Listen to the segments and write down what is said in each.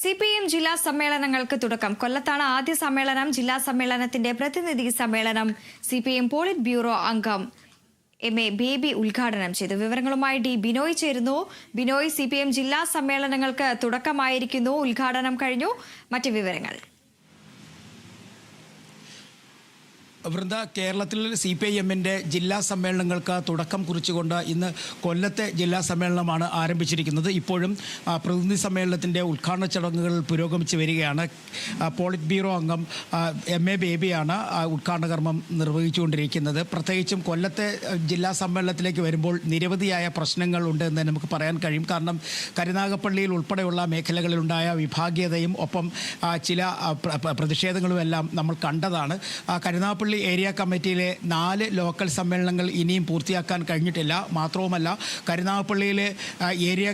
C P M ജില്ലാ സമ്മേളനങ്ങൾക്ക് തുടക്കം. കൊല്ലത്താണ് ആദ്യ സമ്മേളനം. ജില്ലാ സമ്മേളനത്തിന്റെ പ്രതിനിധി സമ്മേളനം C P M politburo അംഗം എം എ ബേബി ഉദ്ഘാടനം ചെയ്തു. വിവരങ്ങളുമായി ഡി ബിനോയ് ചേരുന്നു. ബിനോയ് സി ജില്ലാ സമ്മേളനങ്ങൾക്ക് തുടക്കമായിരിക്കുന്നു. ഉദ്ഘാടനം കഴിഞ്ഞു. മറ്റ് വിവരങ്ങൾ. വൃന്ദ കേരളത്തിൽ സി പി ഐ എമ്മിന്റെ ജില്ലാ സമ്മേളനങ്ങൾക്ക് തുടക്കം കുറിച്ചുകൊണ്ട് ഇന്ന് കൊല്ലത്തെ ജില്ലാ സമ്മേളനമാണ് ആരംഭിച്ചിരിക്കുന്നത്. ഇപ്പോഴും പ്രതിനിധി സമ്മേളനത്തിന്റെ ഉദ്ഘാടന ചടങ്ങുകൾ പുരോഗമിച്ച് വരികയാണ്. പോളിറ്റ് ബ്യൂറോ അംഗം എം എ ബേബിയാണ് ഉദ്ഘാടന കർമ്മം നിർവഹിച്ചുകൊണ്ടിരിക്കുന്നത്. പ്രത്യേകിച്ചും കൊല്ലത്തെ ജില്ലാ സമ്മേളനത്തിലേക്ക് വരുമ്പോൾ നിരവധിയായ പ്രശ്നങ്ങൾ ഉണ്ട് എന്ന് നമുക്ക് പറയാൻ കഴിയും. കാരണം കരുനാഗപ്പള്ളിയിൽ ഉൾപ്പെടെയുള്ള മേഖലകളിലുണ്ടായ വിഭാഗീയതയും ഒപ്പം ചില ആ, പ്ര- പ്ര- പ്രതിഷേധങ്ങളും എല്ലാം നമ്മൾ കണ്ടതാണ്. ആ, കരുനാഗപ്പള്ളി ഏരിയ കമ്മിറ്റിയിലെ നാല് ലോക്കൽ സമ്മേളനങ്ങൾ ഇനിയും പൂർത്തിയാക്കാൻ കഴിഞ്ഞിട്ടില്ല. മാത്രവുമല്ല കരുനാഗപ്പള്ളിയിലെ ഏരിയ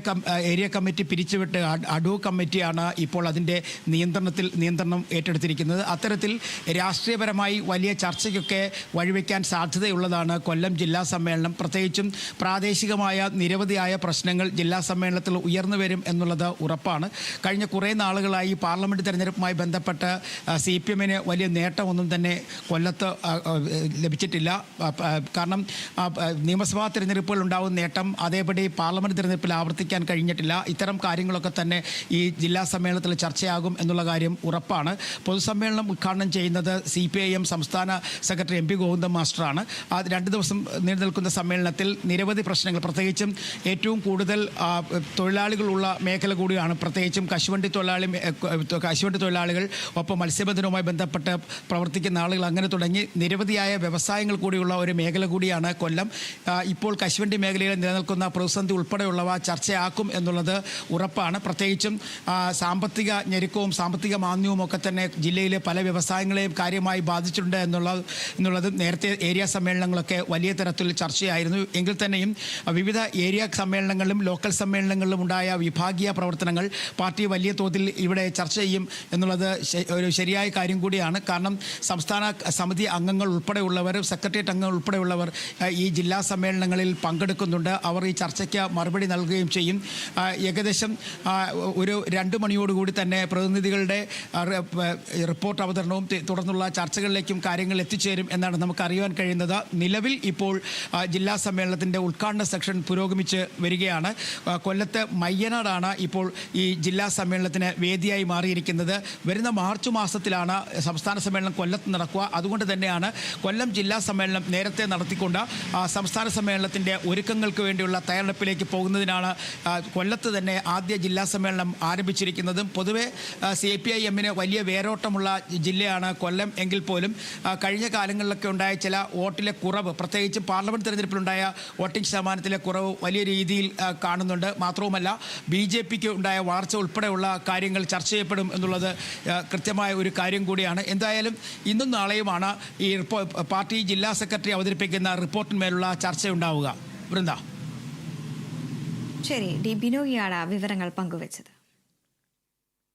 ഏരിയ കമ്മിറ്റി പിരിച്ചുവിട്ട് അഡൂ കമ്മിറ്റിയാണ് ഇപ്പോൾ അതിന്റെ നിയന്ത്രണത്തിൽ നിയന്ത്രണം ഏറ്റെടുത്തിരിക്കുന്നത്. അത്തരത്തിൽ രാഷ്ട്രീയപരമായി വലിയ ചർച്ചയ്ക്കൊക്കെ വഴിവെക്കാൻ സാധ്യതയുള്ളതാണ് കൊല്ലം ജില്ലാ സമ്മേളനം. പ്രത്യേകിച്ചും പ്രാദേശികമായ നിരവധിയായ പ്രശ്നങ്ങൾ ജില്ലാ സമ്മേളനത്തിൽ ഉയർന്നു വരും എന്നുള്ളത് ഉറപ്പാണ്. കഴിഞ്ഞ കുറേ നാളുകളായി പാർലമെന്റ് തെരഞ്ഞെടുപ്പുമായി ബന്ധപ്പെട്ട് സി പി എമ്മിന് വലിയ നേട്ടമൊന്നും തന്നെ കൊല്ലത്ത് ലഭിച്ചിട്ടില്ല. കാരണം നിയമസഭാ തിരഞ്ഞെടുപ്പുകൾ ഉണ്ടാകുന്ന നേട്ടം അതേപടി പാർലമെന്റ് തിരഞ്ഞെടുപ്പിൽ ആവർത്തിക്കാൻ കഴിഞ്ഞിട്ടില്ല. ഇത്തരം കാര്യങ്ങളൊക്കെ തന്നെ ഈ ജില്ലാ സമ്മേളനത്തിൽ ചർച്ചയാകും എന്നുള്ള കാര്യം ഉറപ്പാണ്. പൊതുസമ്മേളനം ഉദ്ഘാടനം ചെയ്യുന്നത് സി പി ഐ എം സംസ്ഥാന സെക്രട്ടറി എം പി ഗോവിന്ദ മാസ്റ്ററാണ്. ആ രണ്ട് ദിവസം നീണ്ടു നിൽക്കുന്ന സമ്മേളനത്തിൽ നിരവധി പ്രശ്നങ്ങൾ പ്രത്യേകിച്ചും ഏറ്റവും കൂടുതൽ തൊഴിലാളികളുള്ള മേഖല കൂടിയാണ്. പ്രത്യേകിച്ചും കശുവണ്ടി തൊഴിലാളി കശുവണ്ടി തൊഴിലാളികൾ ഒപ്പം മത്സ്യബന്ധനവുമായി ബന്ധപ്പെട്ട് പ്രവർത്തിക്കുന്ന ആളുകൾ അങ്ങനെ തുടങ്ങി നിരവധിയായ വ്യവസായങ്ങൾ കൂടിയുള്ള ഒരു മേഖല കൂടിയാണ് കൊല്ലം. ഇപ്പോൾ കശുവണ്ടി മേഖലയിൽ നിലനിൽക്കുന്ന പ്രതിസന്ധി ഉൾപ്പെടെയുള്ളവ ചർച്ചയാക്കും എന്നുള്ളത് ഉറപ്പാണ്. പ്രത്യേകിച്ചും സാമ്പത്തിക ഞെരുക്കവും സാമ്പത്തിക മാന്ദ്യവും ഒക്കെ തന്നെ ജില്ലയിലെ പല വ്യവസായങ്ങളെയും കാര്യമായി ബാധിച്ചിട്ടുണ്ട് എന്നുള്ള എന്നുള്ളത് നേരത്തെ ഏരിയ സമ്മേളനങ്ങളൊക്കെ വലിയ തരത്തിൽ ചർച്ചയായിരുന്നു. എങ്കിൽ തന്നെയും വിവിധ ഏരിയ സമ്മേളനങ്ങളിലും ലോക്കൽ സമ്മേളനങ്ങളിലും ഉണ്ടായ വിഭാഗീയ പ്രവർത്തനങ്ങൾ പാർട്ടി വലിയ തോതിൽ ഇവിടെ ചർച്ച ചെയ്യും എന്നുള്ളത് ഒരു ശരിയായ കാര്യം കൂടിയാണ്. കാരണം സംസ്ഥാന സമിതി അംഗങ്ങൾ ഉൾപ്പെടെയുള്ളവർ സെക്രട്ടേറിയറ്റ് അംഗങ്ങൾ ഉൾപ്പെടെയുള്ളവർ ഈ ജില്ലാ സമ്മേളനങ്ങളിൽ പങ്കെടുക്കുന്നുണ്ട്. അവർ ഈ ചർച്ചയ്ക്ക് മറുപടി നൽകുകയും ചെയ്യും. ഏകദേശം ഒരു രണ്ട് മണിയോടുകൂടി തന്നെ പ്രതിനിധികളുടെ റിപ്പോർട്ട് അവതരണവും തുടർന്നുള്ള ചർച്ചകളിലേക്കും കാര്യങ്ങൾ എത്തിച്ചേരും എന്നാണ് നമുക്ക് അറിയുവാൻ കഴിയുന്നത്. നിലവിൽ ഇപ്പോൾ ജില്ലാ സമ്മേളനത്തിന്റെ ഉദ്ഘാടന സെക്ഷൻ പുരോഗമിച്ച് വരികയാണ്. കൊല്ലത്ത് മയ്യനാടാണ് ഇപ്പോൾ ഈ ജില്ലാ സമ്മേളനത്തിന് വേദിയായി മാറിയിരിക്കുന്നത്. വരുന്ന മാർച്ച് മാസത്തിലാണ് സംസ്ഥാന സമ്മേളനം കൊല്ലത്ത് നടക്കുക. അതുകൊണ്ട് തന്നെയാണ് കൊല്ലം ജില്ലാ സമ്മേളനം നേരത്തെ നടത്തിക്കൊണ്ട് സംസ്ഥാന സമ്മേളനത്തിന്റെ ഒരുക്കങ്ങൾക്ക് വേണ്ടിയുള്ള തയ്യാറെടുപ്പിലേക്ക് പോകുന്നതിനാണ് കൊല്ലത്ത് തന്നെ ആദ്യ ജില്ലാ സമ്മേളനം ആരംഭിച്ചിരിക്കുന്നതും. പൊതുവെ സി പി ഐ എമ്മിന് വലിയ വേരോട്ടമുള്ള ജില്ലയാണ് കൊല്ലം. എങ്കിൽ പോലും കഴിഞ്ഞ കാലങ്ങളിലൊക്കെ ഉണ്ടായ ചില വോട്ടിലെ കുറവ് പ്രത്യേകിച്ച് പാർലമെന്റ് തെരഞ്ഞെടുപ്പിലുണ്ടായ വോട്ടിംഗ് ശതമാനത്തിലെ കുറവ് വലിയ രീതിയിൽ കാണുന്നുണ്ട്. മാത്രവുമല്ല ബി ജെ പിക്ക് ഉണ്ടായ വളർച്ച ഉൾപ്പെടെയുള്ള കാര്യങ്ങൾ ചർച്ച ചെയ്യപ്പെടും എന്നുള്ളത് കൃത്യമായ ഒരു കാര്യം കൂടിയാണ്. എന്തായാലും ഇന്നും നാളെയുമാണ് ഈ പാർട്ടി ജില്ലാ സെക്രട്ടറി അവതരിപ്പിക്കുന്ന റിപ്പോർട്ടിന്മേലുള്ള ചർച്ചയുണ്ടാവുക. വൃന്ദ. ശരി ഡി ബിനോയിയാണ് വിവരങ്ങൾ പങ്കുവച്ചത്.